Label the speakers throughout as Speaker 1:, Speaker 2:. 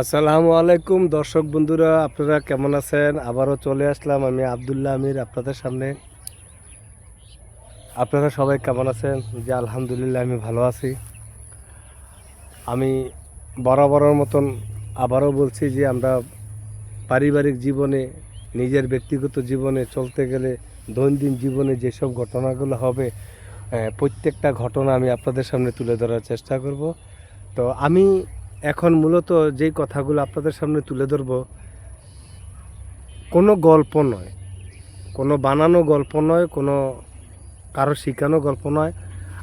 Speaker 1: আসসালামু আলাইকুম, দর্শক বন্ধুরা, আপনারা কেমন আছেন? আবারও চলে আসলাম আমি আবদুল্লাহ আমির আপনাদের সামনে। আপনারা সবাই কেমন আছেন? যে আলহামদুলিল্লাহ, আমি ভালো আছি। আমি বরাবরের মতন আবারও বলছি যে আমরা পারিবারিক জীবনে, নিজের ব্যক্তিগত জীবনে চলতে গেলে, দৈনন্দিন জীবনে যেসব ঘটনাগুলো হবে প্রত্যেকটা ঘটনা আমি আপনাদের সামনে তুলে ধরার চেষ্টা করব। তো আমি এখন মূলত যেই কথাগুলো আপনাদের সামনে তুলে ধরব, কোনো গল্প নয়। কোনো বানানো গল্প নয়, কোনো কারও শিখানো গল্প নয়।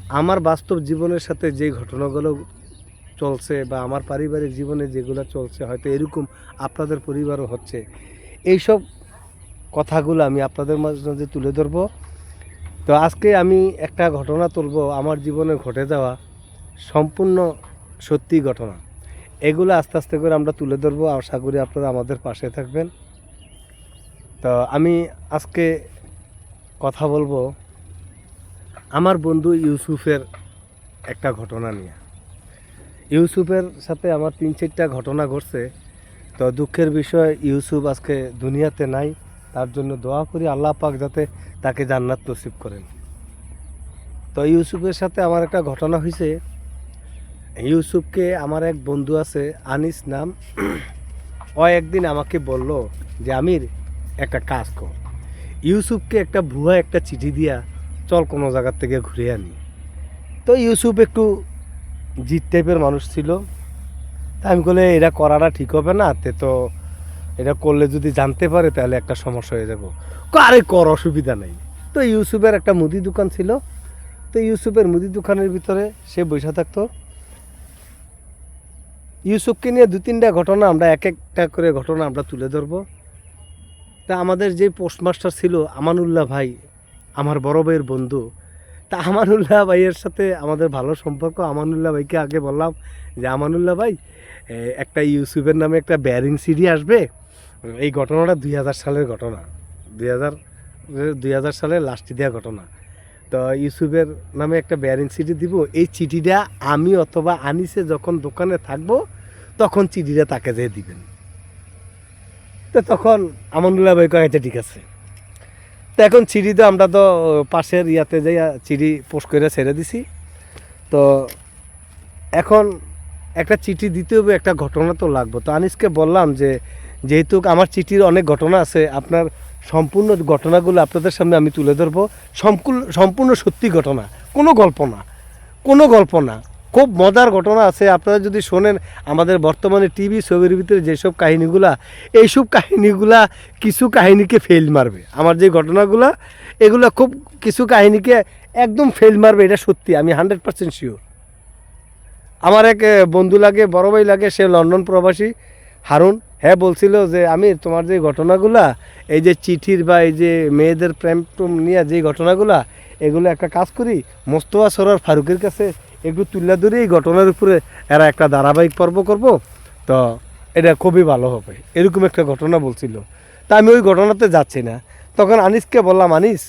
Speaker 1: আমার বাস্তব জীবনের সাথে যে ঘটনাগুলো চলছে বা আমার পারিবারিক জীবনে যেগুলো চলছে, হয়তো এরকম আপনাদের পরিবারও হচ্ছে। এইসব কথাগুলো আমি আপনাদের মাঝে তুলে ধরব। তো আজকে আমি একটা ঘটনা তুলব। আমার জীবনে ঘটে যাওয়া সম্পূর্ণ সত্যি ঘটনা। এগুলো আস্তে আস্তে করে আমরা তুলে ধরবো। আশা করি আপনারা আমাদের পাশে থাকবেন। তো আমি আজকে কথা বলব আমার বন্ধু ইউসুফের একটা ঘটনা নিয়ে। ইউসুফের সাথে আমার তিন চারটা ঘটনা ঘটছে। তো দুঃখের বিষয়, ইউসুফ আজকে দুনিয়াতে নাই। তার জন্য দোয়া করি আল্লাহ পাক যাতে তাকে জান্নাত নসিব করেন। তো ইউসুফের সাথে আমার একটা ঘটনা হয়েছে ইউসুফকে আমার এক বন্ধু আছে, আনিস নাম। ও একদিন আমাকে বলল যে, আমির, একটা কাজ কর। ইউসুফকে একটা ভুয়া একটা চিঠি দিয়া চল কোনো জায়গার থেকে ঘুরে আনি। তো ইউসুফ একটু জিত টাইপের মানুষ ছিল। তা আমি বলে এটা করাটা ঠিক হবে না, তে তো এটা করলে যদি জানতে পারে, তাহলে একটা সমস্যা হয়ে যাব। আরে, কর, অসুবিধা নেই। তো ইউসুফের একটা মুদি দোকান ছিল। তো ইউসুফের মুদি দোকানের ভিতরে সে বসে থাকতো। ইউসুফকে নিয়ে দু তিনটা ঘটনা আমরা এক একটা করে ঘটনা আমরা তুলে ধরবো। তা আমাদের যে পোস্টমাস্টার ছিল আমানুল্লাহ ভাই, আমার বড় ভাইয়ের বন্ধু, তা আমানুল্লাহ ভাইয়ের সাথে আমাদের ভালো সম্পর্ক। আমানুল্লাহ ভাইকে আগে বললাম যে, আমানুল্লাহ ভাই একটা ইউসুফের নামে একটা ব্যারিং সিডি আসবে। এই ঘটনাটা দুই হাজার সালের ঘটনা। দুই হাজার দুই হাজার সালের লাস্টে দেওয়া ঘটনা। তো ইউসুফের নামে একটা ব্যারিং চিঠি দিব। এই চিঠিটা আমি অথবা আনিসে যখন দোকানে থাকব তখন চিঠিটা তাকে যেয়ে দিবেন। তো তখন আমানুল্লাহ ভাই কয়েছে ঠিক আছে। তো এখন চিঠি তো আমরা তো পাশের ইয়াতে যাই চিঠি পোস্ট করে ছেড়ে দিছি। তো এখন একটা চিঠি দিতে হবে, একটা ঘটনা তো লাগবে। তো আনিসকে বললাম যে, যেহেতু আমার চিঠির অনেক ঘটনা আছে, আপনার সম্পূর্ণ ঘটনাগুলো আপনাদের সামনে আমি তুলে ধরবো। সম্পূর্ণ সম্পূর্ণ সত্যি ঘটনা, কোনো গল্প না, কোনো গল্প না। খুব মজার ঘটনা আছে, আপনারা যদি শোনেন আমাদের বর্তমানে টিভি ছবির ভিতরে যেসব কাহিনীগুলা, এইসব কাহিনীগুলা কিছু কাহিনীকে ফেল মারবে। আমার যে ঘটনাগুলা, এগুলা খুব কিছু কাহিনীকে একদম ফেল মারবে, এটা সত্যি, আমি হান্ড্রেড পার্সেন্ট শিওর আমার এক বন্ধু লাগে, বড় ভাই লাগে, সে লন্ডন প্রবাসী, হারুন হ্যাঁ বলছিল যে, আমি তোমার যে ঘটনাগুলা, এই যে চিঠির বা এই যে মেয়েদের প্রেম নিয়ে যে ঘটনাগুলা, এগুলো একটা কাজ করি, মোস্তফা সরার ফারুকের কাছে একটু তুলে ধরে এই ঘটনার উপরে এরা একটা ধারাবাহিক পর্ব করব। তো এটা খুবই ভালো হবে। এরকম একটা ঘটনা বলছিল। তা আমি ওই ঘটনাতে যাচ্ছি না। তখন আনিসকে বললাম, আনিস,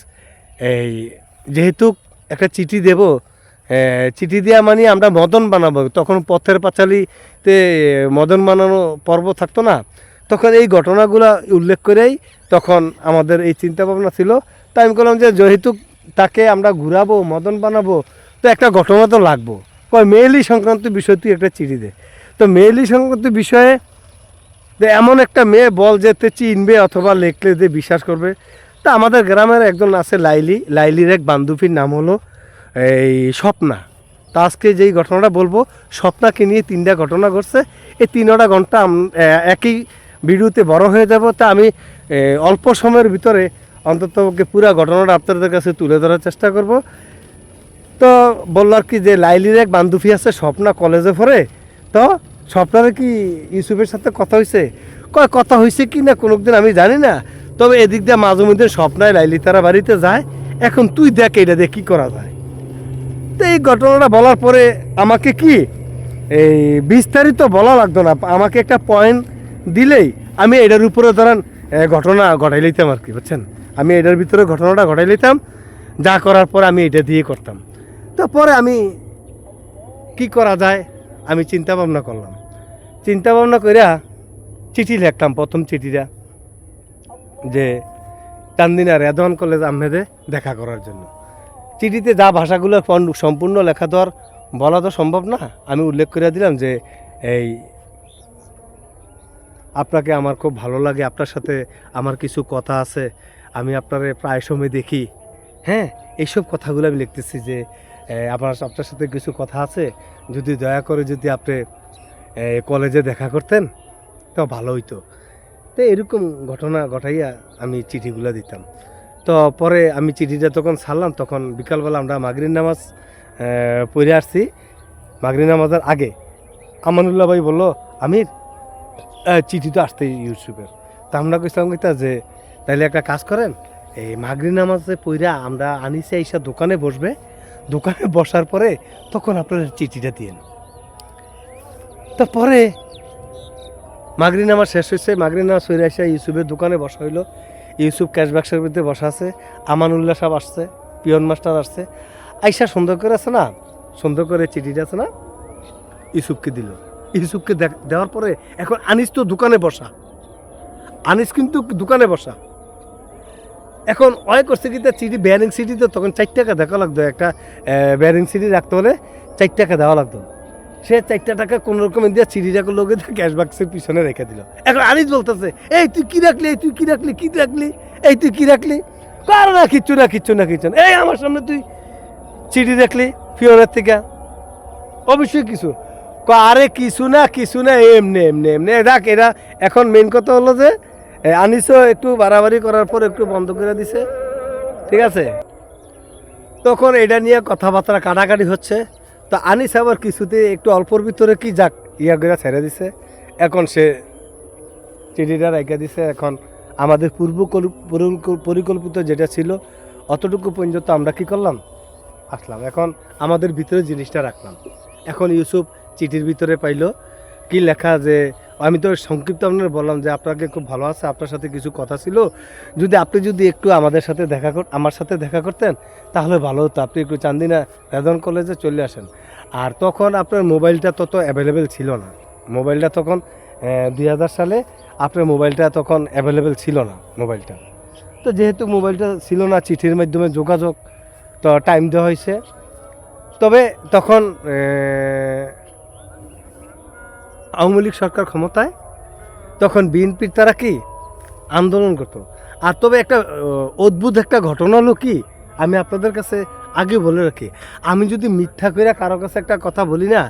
Speaker 1: এই যেহেতু একটা চিঠি দেব চিঠি দেওয়া মানে আমরা মদন বানাবো। তখন পথের পাঁচালিতে মদন বানানো পর্ব থাকতো না। তখন এই ঘটনাগুলো উল্লেখ করেই তখন আমাদের এই চিন্তা ভাবনা ছিল। তাই আমি বললাম যে, যেহেতু তাকে আমরা ঘুরাবো, মদন বানাবো তো একটা ঘটনা তো লাগবো। কয় মেয়েলি সংক্রান্ত বিষয় তুই একটা চিঠি দে। তো মেয়েলি সংক্রান্ত বিষয়ে যে এমন একটা মেয়ে বল যেতে চিনবে অথবা লেখলে যে বিশ্বাস করবে, তা আমাদের গ্রামের একজন আছে লাইলি। লাইলির এক বান্ধবীর নাম হলো এই স্বপ্না। তা আজকে যেই ঘটনাটা বলব, স্বপ্নাকে নিয়ে তিনটা ঘটনা ঘটছে। এই তিনটা ঘণ্টা একই ভিডিওতে বড় হয়ে যাব। তা আমি অল্প সময়ের ভিতরে অন্তত পুরো ঘটনাটা আপনাদের কাছে তুলে ধরার চেষ্টা করব। তো বলল আর কি যে লাইলির এক বান্ধবী আছে স্বপ্না কলেজে পড়ে, তো স্বপ্নার কি ইউসুফের সাথে কথা হয়েছে কয়, কথা হয়েছে কি না কোনো দিন আমি জানি না, তবে এদিক দিয়ে মাঝে মধ্যে স্বপ্নায় লাইলি তারা বাড়িতে যায়, এখন তুই দেখ এটা দিয়ে কী করা যায়। তো এই ঘটনাটা বলার পরে আমাকে কি, এই বিস্তারিত বলা লাগতো না, আমাকে একটা পয়েন্ট দিলেই আমি এটার উপরে ধরেন ঘটনা ঘটাই লইতাম আর কি, বুঝছেন? আমি এটার ভিতরে ঘটনাটা ঘটাই লইতাম, যা করার পর আমি এটা দিয়ে করতাম। তো পরে আমি কি করা যায়? আমি চিন্তা ভাবনা করলাম। চিন্তা ভাবনা কইরা চিঠি লিখলাম প্রথম চিঠিটা, যে চান্দিনা রেদওয়ান কলেজ আহমেদে দেখা করার জন্য। চিঠিতে যা ভাষাগুলো সম্পূর্ণ লেখা তো আর বলা তো সম্ভব না। আমি উল্লেখ করিয়া দিলাম যে, এই, আপনাকে আমার খুব ভালো লাগে, আপনার সাথে আমার কিছু কথা আছে, আমি আপনারে প্রায় সময় দেখি। হ্যাঁ এইসব কথাগুলো আমি লিখতেছি যে আমার আপনার সাথে কিছু কথা আছে? যদি দয়া করে যদি আপনি কলেজে দেখা করতেন, তো ভালো হইতো। তো এরকম ঘটনা ঘটাইয়া আমি চিঠিগুলো দিতাম। তো পরে আমি চিঠিটা তখন ছাড়লাম, তখন বিকালবেলা আমরা মাগরিন নামাজ পড়ে আসছি। মাগরিন নামাজের আগে আমানুল্লাহ ভাই বলল, আমির চিঠি তো আসতেই ইউসুফের। তা আমরা কইছিলাম কইতা যে, তাইলে একটা কাজ করেন, এই মাগরি নামাজে পইরা আমরা আনিসে এইসা দোকানে বসবে দোকানে বসার পরে তখন আপনার চিঠিটা দিয়েন তারপরে মাগরি নামাজ শেষ হয়েছে। মাগরি নামাজ হয়ে আসে ইউসুফের দোকানে বসা হইল। ইউসুফ ক্যাশ বাক্সের মধ্যে বসা আছে। আমানুল্লাহ সাহেব আসছে, পিয়ন মাস্টার আসছে। আইসা সুন্দর করে আছে না? সুন্দর করে চিঠিটা আছে না? ইউসুফকে দিল। ইউসুফকে দেওয়ার পরে এখন আনিস তো দোকানে বসা। আনিস কিন্তু দোকানে বসা। এখন অয় করছে কি চিঠি ব্যারিং সিটি তো তখন চার টাকা দেখা লাগতো, একটা ব্যারিং সিটি রাখতে হলে চার টাকা দেওয়া লাগতো। সে চারটা টাকা কোনো রকম দিয়ে চিঠিটাকে লোকে ক্যাশ বাক্সের পিছনে রেখে দিল। এখন আনিস বলতেছে, এই, তুই কি রাখলি? এই, তুই কি রাখলি? কি রাখলি? এই, তুই কি রাখলি? কার না, কিচ্ছু না কিচ্ছু না, কিচ্ছু এই, আমার সামনে তুই চিঠি রাখলি ফিওরের থেকে? অবশ্যই কিছু। আরে, কিছু না কিছু না, এমনি এমনি এমনি। দেখ, এরা এখন মেন কথা হলো যে আনিসও একটু বাড়াবাড়ি করার পর একটু বন্ধ করে দিছে। ঠিক আছে? তখন এটা নিয়ে কথাবার্তা কাটাকাটি হচ্ছে। তো আনিস আবার কিছুতে, একটু অল্পর ভিতরে কি যাক, ইয়া করে ছেড়ে দিছে। এখন সে চিঠিটা রেখে দিছে। এখন আমাদের পূর্ব কল- পরিকল্পিত যেটা ছিল, অতটুকু পর্যন্ত আমরা কি করলাম? আসলাম। এখন আমাদের ভিতরে জিনিসটা রাখলাম। এখন ইউসুফ চিঠির ভিতরে পাইলো। কি লেখা যে আমি তো সংক্ষিপ্ত আপনার বললাম যে আপনাকে খুব ভালো আছে, আপনার সাথে কিছু কথা ছিল। যদি আপনি যদি একটু আমাদের সাথে দেখা কর, আমার সাথে দেখা করতেন, তাহলে ভালো হতো। আপনি একটু চান্দিনা রেদন কলেজে চলে আসেন। আর তখন আপনার মোবাইলটা তত অ্যাভেলেবেল ছিল না। মোবাইলটা তখন দুই হাজার সালে আপনার মোবাইলটা তখন অ্যাভেলেবেল ছিল না, মোবাইলটা। তো যেহেতু মোবাইলটা ছিল না, চিঠির মাধ্যমে যোগাযোগ, তো টাইম দেওয়া হয়েছে। তবে তখন আওয়ামী লীগ সরকার ক্ষমতায়, তখন বিএনপির তারা কি? আন্দোলন করতো। আর তবে একটা অদ্ভুত একটা ঘটনা হলো কি? আমি আপনাদের কাছে আগে বলে রাখি, আমি যদি মিথ্যা করে কারও কাছে একটা কথা বলি না,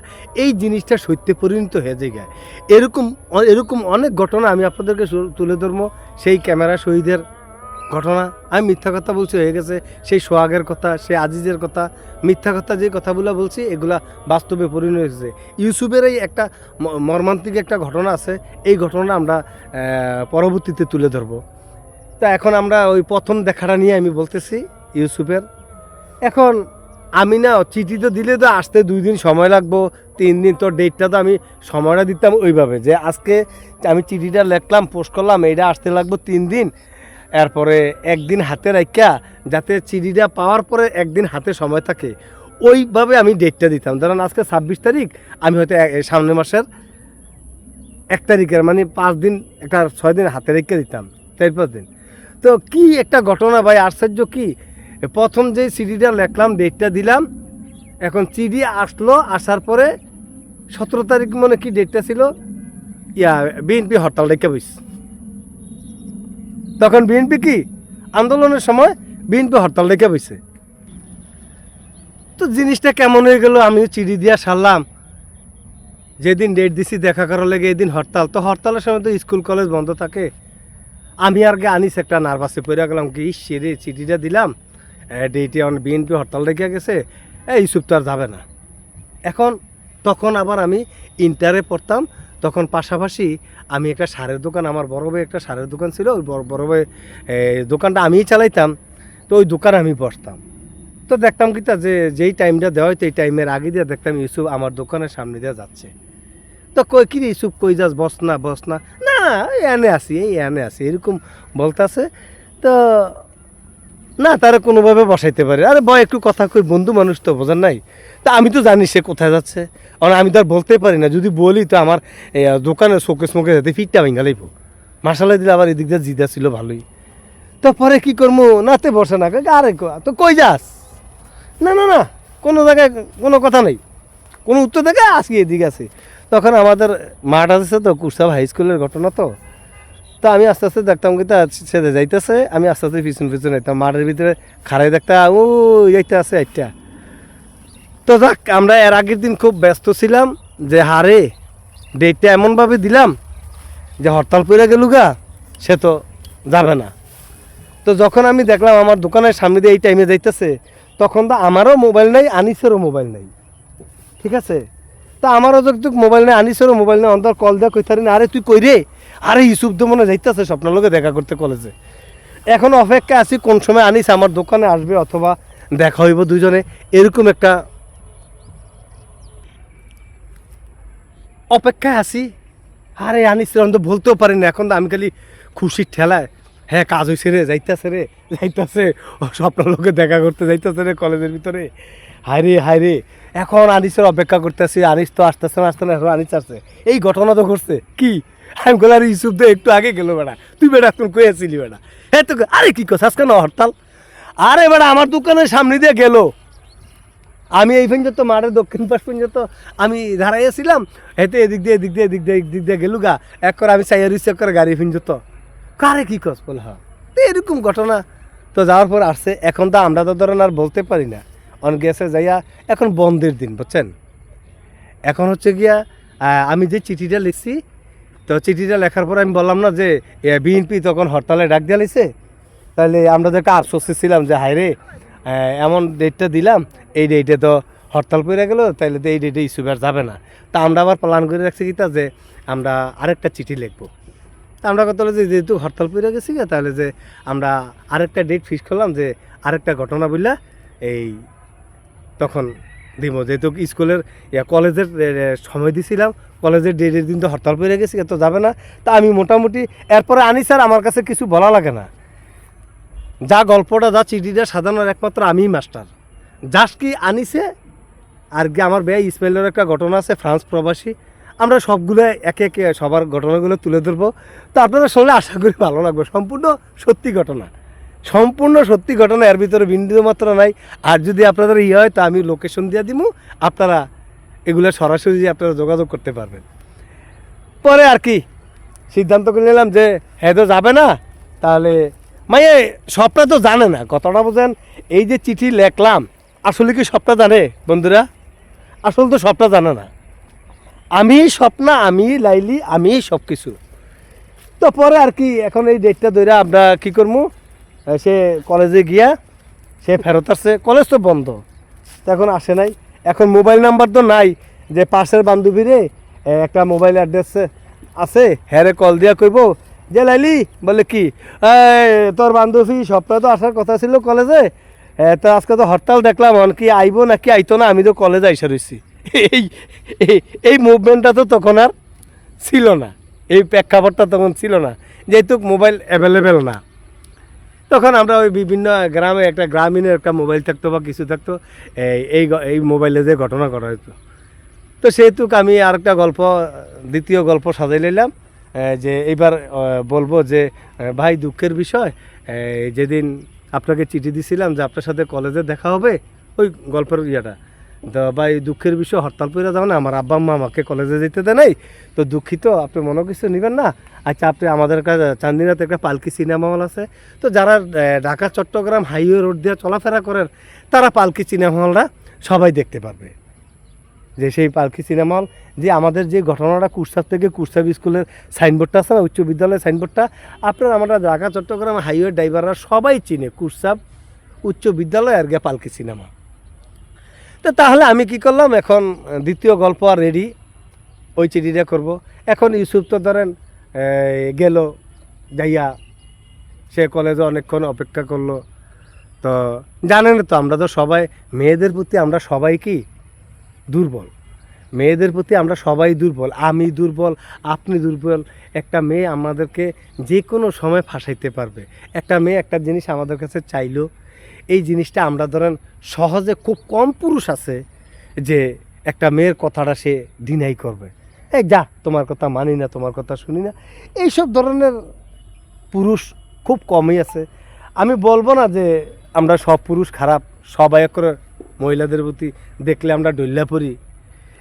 Speaker 1: এই জিনিসটা সত্যে পরিণত হয়ে যায়। এরকম এরকম অনেক ঘটনা আমি আপনাদেরকে তুলে ধরবো, সেই ক্যামেরা শহীদের ঘটনা। আমি মিথ্যা কথা বলছি, হয়ে গেছে। সেই সোহাগের কথা, সেই আজিজের কথা, মিথ্যা কথা যে কথাগুলো বলছি, এগুলা বাস্তবে পরিণত হয়েছে। ইউসুফের এই একটা মর্মান্তিক একটা ঘটনা আছে। এই ঘটনা আমরা পরবর্তীতে তুলে ধরবো। তা এখন আমরা ওই প্রথম দেখাটা নিয়ে আমি বলতেছি, ইউসুফের। এখন আমি না, চিঠি তো দিলে তো আসতে দুই দিন সময় লাগবো, তিন দিন তো ডেটটা তো আমি সময়টা দিতাম ওইভাবে যে আজকে আমি চিঠিটা লিখলাম, পোস্ট করলাম, এইটা আসতে লাগবো তিন দিন এরপরে একদিন হাতে রাখা যাতে চিড়িটা পাওয়ার পরে একদিন হাতে সময় থাকে। ওইভাবে আমি ডেটটা দিতাম। ধরেন আজকে ছাব্বিশ তারিখ, আমি হয়তো সামনের মাসের এক তারিখের মানে পাঁচ দিন, একটা ছয় দিন হাতে রেখে দিতাম, চার পাঁচ দিন। তো কি একটা ঘটনা ভাই, আশ্চর্য কি? প্রথম যে সিডিটা লেখলাম ডেটটা দিলাম, এখন চিডি আসলো, আসার পরে সতেরো তারিখ মনে কি ডেটটা ছিল? ইয়া, বিএনপি হরতাল রেখে বইস। তখন বিএনপি কি আন্দোলনের সময় বিএনপি হরতাল রেখে বইছে। তো জিনিসটা কেমন হয়ে গেল আমি চিড়ি দিয়া সারলাম। যেদিন ডেট দিছি দেখা করার লেগে এদিন হরতাল। তো হরতালের সময় তো স্কুল, কলেজ বন্ধ থাকে। আমি আর আনিস একটা নার্ভাসে পড়ে গেলাম কি, ইস রে, চিঠিটা দিলাম। ডেটে অন বিএনপি হরতাল রেখে গেছে। এই ইউসুফ তো আর যাবে না। এখন, তখন আবার আমি ইন্টারে পড়তাম। তখন পাশাপাশি আমি একটা সারের দোকান, আমার বড় ভাই একটা সারের দোকান ছিল, ওই বড় বড় ভাই দোকানটা আমিই চালাইতাম, তো ওই দোকানে আমি বসতাম। তো দেখতাম কি যে, যেই টাইমটা দেওয়া হয়তো এই টাইমের আগে দিয়ে দেখতাম ইউসুফ আমার দোকানের সামনে দিয়ে যাচ্ছে। তো কই, কি ইউসুফ, কই যাস? বস না বস না। না এনে আসি এই এনে আসি এরকম বলতাছে। তো না, তারা কোনোভাবে বসাইতে পারে আরে বয় একটু কথা কই, বন্ধু মানুষ তো বোঝার নাই। তা আমি তো জানি সে কোথায় যাচ্ছে। আর আমি তো আর বলতে পারি না। যদি বলি তো আমার এ, দোকানের শোকে যেতে ফিটটা ভেঙে লাইব মাসালাই দিলে আবার এদিক দিয়ে জিদা ছিল ভালোই। তো পরে কি করব নাতে বসে না। আরে ক- তো কই যাস? না না না কোনো জায়গায় কোনো কথা নেই। কোনো উত্তর থেকে আসি এদিকে আছে। তখন আমাদের মাঠ আছে তো কুরসাব হাই স্কুলের ঘটনা তো। তো আমি আস্তে আস্তে দেখতাম কিন্তু ছেড়ে যাইতেছে। আমি আস্তে আস্তে পিছন পিছন যাইতাম। মাঠের ভিতরে খাড়াই দেখতাম ও যাইতে আছে একটা তো যাক, আমরা এর আগের দিন খুব ব্যস্ত ছিলাম যে, হারে ডেটটা এমনভাবে দিলাম যে, হরতাল পড়ে গেল গা, সে তো যাবে না। তো যখন আমি দেখলাম আমার দোকানের সামনে দিয়ে এই টাইমে যাইতেছে, তখন তো আমারও মোবাইল নেই, আনিসেরও মোবাইল নেই। ঠিক আছে? তা আমারও যতটুকু মোবাইল নেই, আনিসেরও মোবাইল নেই অন্তর কল দেওয়া কইতারি না, আরে, তুই কই রে? আরে, ইউসুফ তো মনে যাইতেছে স্বপ্নের লোকে দেখা করতে কলেজে এখন অপেক্ষা আছি কোন সময় আনিস আমার দোকানে আসবে অথবা দেখা হইব দুজনে এরকম একটা অপেক্ষায় আছি। আরে আমি তো বলতেও পারি না এখন তো আমি খালি খুশির ঠেলায়। হ্যাঁ কাজ হয়েছে রে, যাইতাছে রে, যাইতাছে। স্বপ্ন লোকে দেখা করতে যাইতাছে রে কলেজের ভিতরে। হায় রে হায় রে। এখন আনিসের অপেক্ষা করতেছি আনিস তো আসতেছে না আসতে না, এখন আনিস আসছে। এই ঘটনা তো ঘটছে। কি? আমি বলে আরে, ইউসুফ তো একটু আগে গেল বেড়া। তুই বেড়া, এখন কই আছিলি বেড়া? হ্যাঁ তো আরে, কি কথা আজকে না হরতাল। আরে বেড়া, আমার দোকানের সামনে দিয়ে গেল। আমি এই পর্যন্ত মাঠের দক্ষিণ পাশ পর্যন্ত আমি দাঁড়াইয়াছিলাম হেঁটে এদিক দিয়ে এদিক দিয়ে এদিক দিয়ে এদিক দিয়ে গেলু গা এক করে আমি চাইয়া রিসেভ করে গাড়ি পর্যন্ত কারে কি কস বলে তো এরকম ঘটনা। তো যাওয়ার পর আসছে এখন তো আমরা তো ধরেন আর বলতে পারি না। অন গেছে যাইয়া এখন বন্ধের দিন বুঝছেন? এখন হচ্ছে গিয়া আমি যে চিঠিটা লিখছি তো চিঠিটা লেখার পর আমি বললাম না যে বিএনপি তখন হরতালে ডাক দিয়ে লিছে। তাহলে আমরা তো একটা আফসোসে ছিলাম যে হায় রে আহ, এমন ডেটটা দিলাম, এই ডেটে তো হরতাল পড়ে গেল তাহলে তো এই ডেটে ইস্যু আর যাবে না। তা আমরা আবার প্ল্যান করে রাখছি কি যে আমরা আরেকটা চিঠি লিখব। তা আমরা কথা হলো যে যেহেতু হরতাল পড়ে গেছি তাহলে যে আমরা আরেকটা ডেট ফিক্স করলাম যে আরেকটা ঘটনা বললা এই তখন দিব। যেহেতু স্কুলের, ইয়া কলেজের সময় দিছিলাম, কলেজের ডেটের দিন তো হরতাল পড়ে গেছি তো যাবে না। তা আমি মোটামুটি, এরপরে আনি স্যার আমার কাছে কিছু বলা লাগে না। যা গল্পটা, যা চিঠিটা সাজানোর একমাত্র আমিই মাস্টার যাস কি আনিছে, আর কি আমার ব্যয় ইসমাইলের একটা ঘটনা আছে, ফ্রান্স প্রবাসী। আমরা সবগুলো একে একে সবার ঘটনাগুলো তুলে ধরবো। তো আপনারা শুনলে আশা করি ভালো লাগবে। সম্পূর্ণ সত্যি ঘটনা। সম্পূর্ণ সত্যি ঘটনা, এর ভিতরে বিন্দু মাত্র নাই। আর যদি আপনাদের ইয়ে হয়, তো আমি লোকেশন দিয়ে দিব আপনারা এগুলো সরাসরি আপনারা যোগাযোগ করতে পারবেন। পরে আর কি, সিদ্ধান্ত করে নিলাম যে হ্যাঁ তো যাবে না, তাহলে মাইয়ে, সবটা তো জানে না। কথাটা বোঝেন, এই যে চিঠি লেখলাম, আসলে কি সবটা জানে বন্ধুরা? আসলে তো সবটা জানে না। আমি স্বপ্না, আমি লাইলি, আমি সব কিছু তো পরে আর কি, এখন এই ডেটটা ধরে আমরা কি করব সে কলেজে গিয়া, সে ফেরত আসছে। কলেজ তো বন্ধ এখন আসে নাই। এখন মোবাইল নাম্বার তো নাই, যে পাশের বান্ধবীরে একটা মোবাইল অ্যাড্রেস আছে হ্যারে কল দিয়া কইব যে লাইলি বলে কি? তোর বান্ধবী সপ্তাহে তো আসার কথা ছিল কলেজে তো আজকে তো হরতাল দেখলাম, অন কি আইবো নাকি আইতো না, আমি তো কলেজে আইসা রইছি। এই, এই- মুভমেন্টটা তো তখন আর ছিল না। এই প্রেক্ষাপটটা তখন ছিল না। যেহেতু মোবাইল অ্যাভেলেবেল না। তখন আমরা ওই বিভিন্ন গ্রামে, একটা গ্রামীণের একটা মোবাইল থাকতো বা কিছু থাকতো, এই এই মোবাইলে যে ঘটনা করা হতো তো সেহেতু আমি আর একটা গল্প, দ্বিতীয় গল্প সাজাই নিলাম। যে এইবার বলব যে ভাই দুঃখের বিষয় যেদিন আপনাকে চিঠি দিছিলাম যে আপনার সাথে কলেজে দেখা হবে, ওই গল্পের ইয়েটা। তো ভাই দুঃখের বিষয়, হরতাল পইরা যাও না, আমার আব্বা আম্মা আমাকে কলেজে যেতে দেয় নাই। তো দুঃখিত, আপনি মনে কিছু নেবেন না। আচ্ছা আপনি আমাদের কাছে চান্দিনাতে একটা পালকি সিনেমা হল আছে। তো যারা ঢাকা, চট্টগ্রাম হাইওয়ে রোড দিয়ে চলাফেরা করেন, তারা পালকি সিনেমা হলটা সবাই দেখতে পারবে। যে সেই পালকি সিনেমা হল, যে আমাদের যে ঘটনাটা কুরসাব থেকে কুরসাব স্কুলের সাইনবোর্ডটা আছে না, উচ্চ বিদ্যালয়ের সাইনবোর্ডটা, আপনার আমরা ঢাকা, চট্টগ্রাম হাইওয়ে ড্রাইভাররা সবাই চিনে কুরসাব উচ্চ বিদ্যালয় আর গিয়ে পালকি সিনেমা। তো তাহলে আমি কি করলাম, এখন দ্বিতীয় গল্প আর রেডি ওই চিঠিটা করব। এখন ইউসুফ তো ধরেন গেল, যাইয়া, সে কলেজে অনেকক্ষণ অপেক্ষা করল। তো জানেন তো আমরা তো সবাই, মেয়েদের প্রতি আমরা সবাই কি? দুর্বল। মেয়েদের প্রতি আমরা সবাই দুর্বল, আমি দুর্বল, আপনি দুর্বল। একটা মেয়ে আমাদেরকে যে কোনো সময় ফাঁসাইতে পারবে। একটা মেয়ে একটা জিনিস আমাদের কাছে চাইলো, এই জিনিসটা আমরা ধরেন সহজে খুব কম পুরুষ আছে যে একটা মেয়ের কথাটা সে ডিনাই করবে। এই যা, তোমার কথা মানি না, তোমার কথা শুনি না। এইসব ধরনের পুরুষ খুব কমই আছে। আমি বলব না যে আমরা সব পুরুষ খারাপ, সবাই করে মহিলাদের প্রতি দেখলে আমরা ডল্লা পড়ি।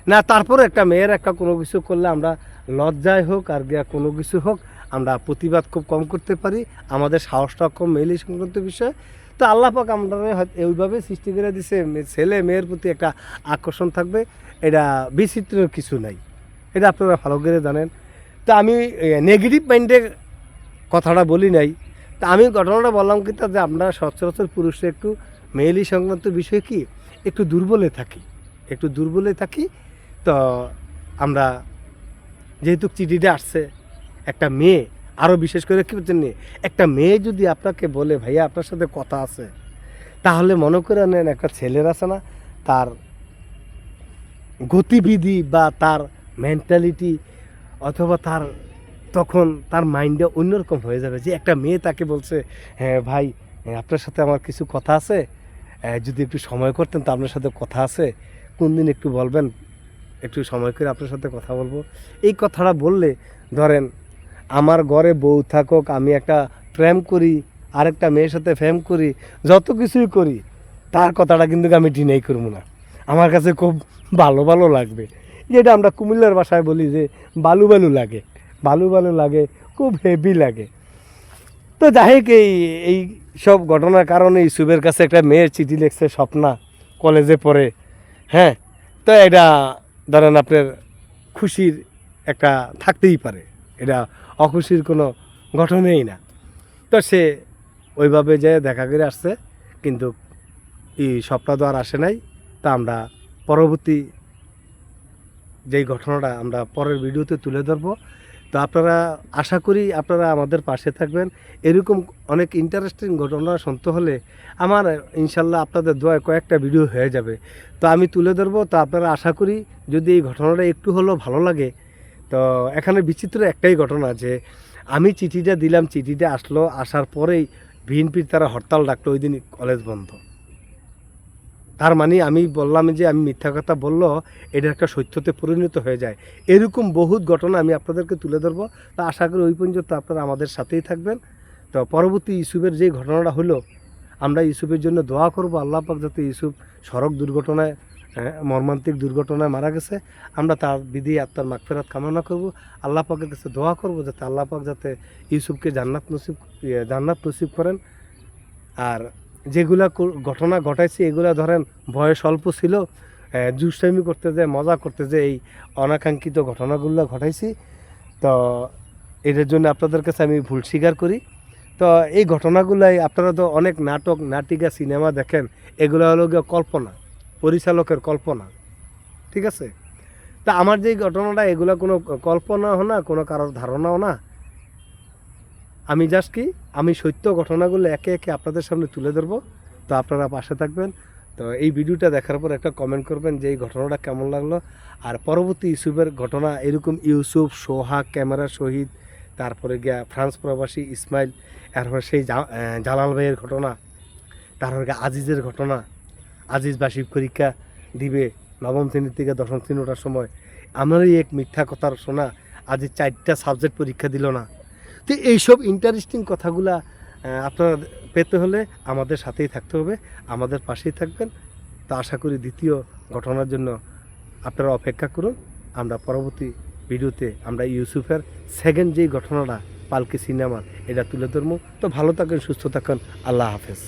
Speaker 1: না তারপরে একটা মেয়ের একটা কোনো কিছু করলে আমরা লজ্জায় হোক আর গিয়া কোনো কিছু হোক, আমরা প্রতিবাদ খুব কম করতে পারি। আমাদের সাহসটা কম মেয়েলি সংক্রান্ত বিষয়। তো আল্লাহ পাক আমরা এইভাবে সৃষ্টি করে দিছে ছেলে মেয়ের প্রতি একটা আকর্ষণ থাকবে। এটা বিচিত্র কিছু নাই। এটা আপনারা ভালো করে জানেন। তো আমি নেগেটিভ মাইন্ডে কথাটা বলি নাই। তা আমি ঘটনাটা বললাম কি তা যে আমরা সচরাচর পুরুষরা একটু মেয়েলি সংক্রান্ত বিষয় কি? একটু দুর্বলে থাকি, একটু দুর্বলে থাকি, তো আমরা যেহেতু চিঠিটা আসছে, একটা মেয়ে আরও বিশেষ করে কি বলছেন একটা মেয়ে যদি আপনাকে বলে, ভাইয়া, আপনার সাথে কথা আছে, তাহলে মনে করে নেন একটা ছেলের আছে না, তার গতিবিধি বা তার মেন্টালিটি অথবা তার তখন তার মাইন্ডে অন্যরকম হয়ে যাবে। যে একটা মেয়ে তাকে বলছে হ্যাঁ ভাই, আপনার সাথে আমার কিছু কথা আছে যদি একটু সময় করতেন, তো আপনার সাথে কথা আছে। কোন দিন একটু বলবেন? একটু সময় করে আপনার সাথে কথা বলব। এই কথাটা বললে, ধরেন, আমার ঘরে বউ থাকুক, আমি একটা প্রেম করি, আরেকটা মেয়ের সাথে প্রেম করি, যত কিছুই করি, তার কথাটা কিন্তু আমি ডিনাই করব না। আমার কাছে খুব ভালো ভালো লাগবে। যেটা আমরা কুমিল্লার ভাষায় বলি যে, বালু বালু লাগে। বালু বালু লাগে, খুব হেভি লাগে। তো যাই এই এই সব ঘটনার কারণে ইসুবের কাছে একটা মেয়ের চিঠি লিখছে স্বপ্না কলেজে পড়ে। হ্যাঁ তো এটা ধরেন আপনার খুশির একটা থাকতেই পারে। এটা অখুশির কোনো ঘটনাই না। তো সে ওইভাবে যে দেখা করে আসছে, কিন্তু এই স্বপ্না তো আর আসে নাই। তা আমরা পরবর্তী যেই ঘটনাটা আমরা পরের ভিডিওতে তুলে ধরবো। তো আপনারা আশা করি আপনারা আমাদের পাশে থাকবেন। এরকম অনেক ইন্টারেস্টিং ঘটনা শুনতে হলে আমার ইনশাল্লাহ আপনাদের দোয়ায় কয়েকটা ভিডিও হয়ে যাবে। তো আমি তুলে ধরবো, তো আপনারা আশা করি যদি এই ঘটনাটা একটু হলেও ভালো লাগে, তো এখানে বিচিত্র একটাই ঘটনা যে আমি চিঠিটা দিলাম চিঠিটা আসলো, আসার পরেই বিএনপির তারা হরতাল ডাকলো, ওই দিন কলেজ বন্ধ। তার মানে আমি বললাম যে আমি মিথ্যা কথা বলল, এটা একটা সত্যতে পরিণত হয়ে যায়। এরকম বহুত ঘটনা আমি আপনাদেরকে তুলে ধরবো। তা আশা করি ওই পর্যন্ত আপনারা আমাদের সাথেই থাকবেন। তো পরবর্তী ইউসুফের যে ঘটনাটা হলো, আমরা ইউসুফের জন্য দোয়া করব, আল্লাহ পাক যাতে ইউসুফ সড়ক দুর্ঘটনায় মর্মান্তিক দুর্ঘটনায় মারা গেছে। আমরা তার বিধি, আত্মার মাগফেরাত কামনা করব। আল্লাহ পাকের কাছে দোয়া করব যাতে আল্লাহ পাক যাতে ইউসুফকে জান্নাত নসিব জান্নাত নসিব করেন। আর যেগুলা ঘটনা ঘটাইছে, এগুলা ধরেন বয়স অল্প ছিল দুষ্টামি করতে যে মজা করতে যে এই অনাকাঙ্ক্ষিত ঘটনাগুলো ঘটাইছি। তো এটার জন্য আপনাদের কাছে আমি ভুল স্বীকার করি। তো এই ঘটনাগুলাই আপনারা তো অনেক নাটক, নাটিকা, সিনেমা দেখেন, এগুলো হলো গিয়ে কল্পনা, পরিচালকের কল্পনা, ঠিক আছে? তা আমার যে ঘটনাটা, এগুলো কোনো কল্পনাও না, কোনো কারোর ধারণাও না। আমি জাস্ট কি, আমি সত্য ঘটনাগুলো একে একে আপনাদের সামনে তুলে ধরবো। তো আপনারা পাশে থাকবেন। তো এই ভিডিওটা দেখার পর একটা কমেন্ট করবেন যে এই ঘটনাটা কেমন লাগল। আর পরবর্তী ইউসুফের ঘটনা, এরকম ইউসুফ, সোহাগ, ক্যামেরা শহীদ, তারপরে গিয়া ফ্রান্স প্রবাসী ইসমাইল, এরপর সেই জালাল ভাইয়ের ঘটনা, তারপরে গিয়া আজিজের ঘটনা, আজিজ বার্ষিক পরীক্ষা দিবে নবম শ্রেণির থেকে দশম শ্রেণি ওঠার সময়। আমারই এক মিথ্যা কথার শোনা আজ চারটা সাবজেক্ট পরীক্ষা দিল না। তো এইসব ইন্টারেস্টিং কথাগুলা আপনার পেতে হলে আমাদের সাথেই থাকতে হবে, আমাদের পাশেই থাকবেন। তা আশা করি দ্বিতীয় ঘটনার জন্য আপনারা অপেক্ষা করুন। আমরা পরবর্তী ভিডিওতে আমরা ইউসুফের সেকেন্ড যেই ঘটনাটা, পালকি সিনেমার, এটা তুলে ধরবো। তো ভালো থাকেন, সুস্থ থাকেন, আল্লাহ হাফেজ।